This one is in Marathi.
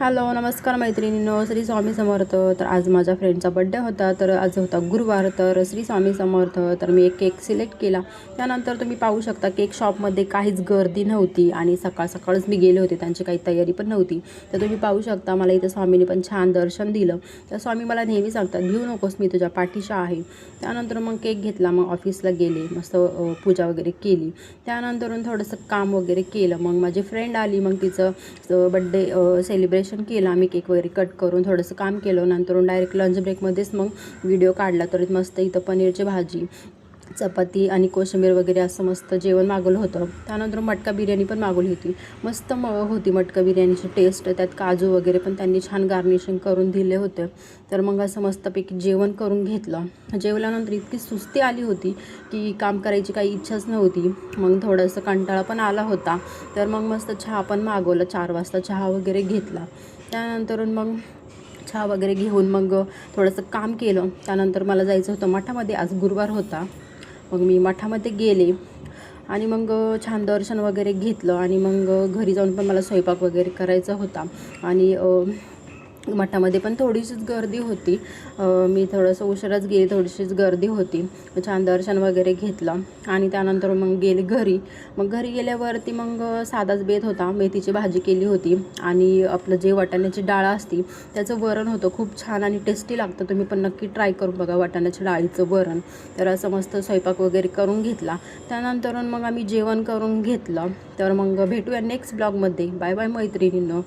हॅलो नमस्कार मैत्रिणींनो श्री स्वामी समर्थ. तर आज माझ्या फ्रेंडचा बड्डे होता तर आज होता गुरुवार तर श्री स्वामी समर्थ. तर मी एक केक सिलेक्ट केला. त्यानंतर तुम्ही पाहू शकता केक शॉपमध्ये काहीच गर्दी नव्हती आणि सकाळ सकाळच मी गेले होते त्यांची काही तयारी पण नव्हती. तर तुम्ही पाहू शकता मला इथं स्वामीने पण छान दर्शन दिलं. तर स्वामी मला नेहमी सांगतात घेऊ नकोस मी तुझ्या पाठीशा आहे. त्यानंतर मग केक घेतला मग ऑफिसला गेले मस्त पूजा वगैरे केली. त्यानंतरून थोडंसं काम वगैरे केलं. मग माझी फ्रेंड आली मग तिचं बड्डे सेलिब्रेशन केलं आम्ही केक वगैरे कट करून थोडंसं काम केलं. नंतरून डायरेक्ट लंच ब्रेकमध्येच मग व्हिडिओ काढला. तर मस्त इथं पनीरची भाजी चपाती आणि कोशिंबीर वगैरे असं मस्त जेवण मागवलं होतं. त्यानंतर मटका बिर्याणी पण मागवली होती. मस्त म होती मटका बिर्याणीची टेस्ट त्यात काजू वगैरे पण त्यांनी छान गार्निशिंग करून दिले होते. तर मग असं मस्तपैकी जेवण करून घेतलं. जेवल्यानंतर इतकी सुस्ती आली होती की काम करायची काही इच्छाच नव्हती. मग थोडंसं कंटाळा पण आला होता. तर मग मस्त चहा पण मागवलं. चार वाजता चहा वगैरे घेतला. त्यानंतर मग चहा वगैरे घेऊन मग थोडंसं काम केलं. त्यानंतर मला जायचं होतं मठामध्ये. आज गुरुवार होता. मग मी मठामध्ये गेले आणि मग छान दर्शन वगैरे घेतलं आणि मग घरी जाऊन पण मला स्वयंपाक वगैरे करायचा होता. आणि मठामध्ये पण थोडीशीच गर्दी होती. मी थोडंसं उशिराच गेली थोडीशीच गर्दी होती. छान दर्शन वगैरे घेतलं आणि त्यानंतर मग गेले घरी. मग घरी गेल्यावरती मग साधाच बेत होता. मेथीची भाजी केली होती आणि आपलं जे वाटाण्याची डाळ असती त्याचं वरण होतं. खूप छान आणि टेस्टी लागतं. तुम्ही पण नक्की ट्राय करून बघा वाटाण्याच्या डाळीचं वरण. तर असं मस्त स्वयंपाक वगैरे करून घेतला. त्यानंतर मग आम्ही जेवण करून घेतलं. तर मग भेटूया नेक्स्ट ब्लॉगमध्ये बाय बाय मैत्रिणीनं.